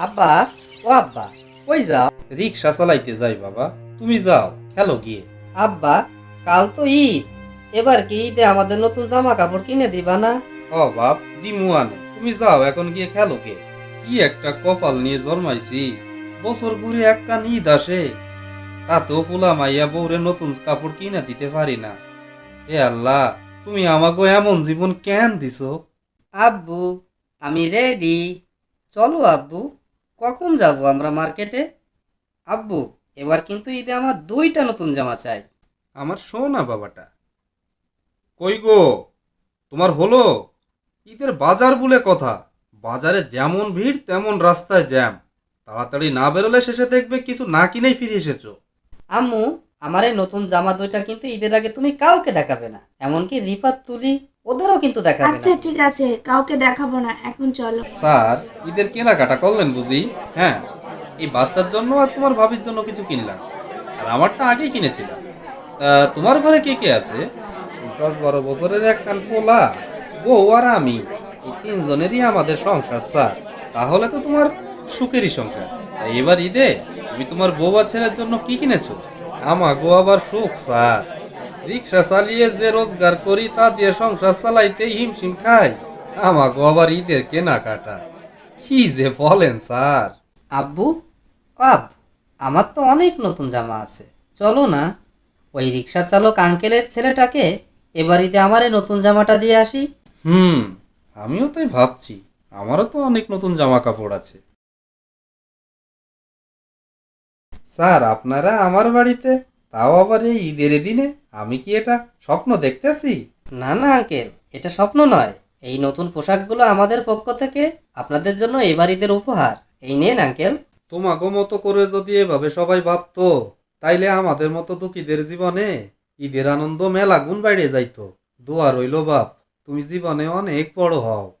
আব্বা ও আব্বা কই যাও? রিক্সা চালাইতে যাই বাবা। তুমি যাও খেলো গিয়ে। আব্বা কাল তো ঈদ। এবার কি ঈদে আমাদের নতুন জামা কাপড় কিনে দিবা না? ও বাপ দিমু আনে। তুমি যাও এখন গিয়ে খেলো গে। কি একটা কপাল নিয়ে জন্মাইছি। বছর ঘুরে এক কান ঈদ আসে। তাতেও ফুলা মাইয়া বউরে নতুন কাপড় কিনে দিতে পারি না। এ আল্লাহ তুমি আমাকে এমন জীবন কেন দিছো? আব্বু আমি রেডি। চলো আব্বু। কখন যাব আমরা মার্কেটে আব্বু এবার কিন্তু ঈদে আমার দুইটা নতুন জামা চাই। আমার শোনা বাবাটা। কই গো? তোমার হলো? ঈদের বাজার বলে কথা। বাজারে যেমন ভিড় তেমন রাস্তায় জ্যাম। তাড়াতাড়ি না বেরোলে শেষে দেখবে কিছু না কিনেই ফিরে এসেছ। আম্মু আমার এই নতুন জামা দুইটা কিন্তু ঈদের আগে তুমি কাউকে দেখাবে না। এমনকি রিফাত তুলি ওদেরও কিন্তু দেখাবে আচ্ছা না ঠিক আছে কাউকে দেখাবো না এখন চলো। স্যার ঈদের কেনাকাটা করলেন বুঝি? হ্যাঁ এই বাচ্চার জন্য আর তোমার ভাবির জন্য কিছু কিনলাম। আর আমারটা আগেই কিনেছিলাম। তা তোমার ঘরে কে কে আছে? দশ বারো বছরের এক কান পোলা বউ আর আমি। এই তিনজনেরই আমাদের সংসার স্যার। তাহলে তো তোমার সুখেরই সংসার। তাই এবার ঈদে তুমি তোমার বউ আর ছেলের জন্য কি কিনেছো? আমাগো আবার সুখ স্যার। রিক্সা চালিয়ে যে রোজগার করি তা দিয়ে সংসার চালাইতে হিমশিম খাই। আমাগো আবার ঈদের কেনাকাটা। কি যে বলেন স্যার। আব্বু আব আমার তো অনেক নতুন জামা আছে। চলো না ওই রিক্সা চালক আঙ্কেলের ছেলেটাকে এবার ঈদে আমার এই নতুন জামাটা দিয়ে আসি। হুম আমিও তাই ভাবছি। আমারও তো অনেক নতুন জামা কাপড় আছে। স্যার আপনারা আমার বাড়িতে? তাও আবার এই ঈদের দিনে? আমি কি এটা স্বপ্ন দেখতেছি? না না আঙ্কেল এটা স্বপ্ন নয়। এই নতুন পোশাকগুলো আমাদের পক্ষ থেকে আপনাদের জন্য এবার ঈদের উপহার। এই নেন আঙ্কেল। তোমাগো মতো করে যদি এভাবে সবাই ভাবতো তাইলে আমাদের মতো দুঃখীদের জীবনে ঈদের আনন্দ মেলা গুণ বাইরে যাইতো। দোয়া রইল বাপ তুমি জীবনে অনেক বড় হও।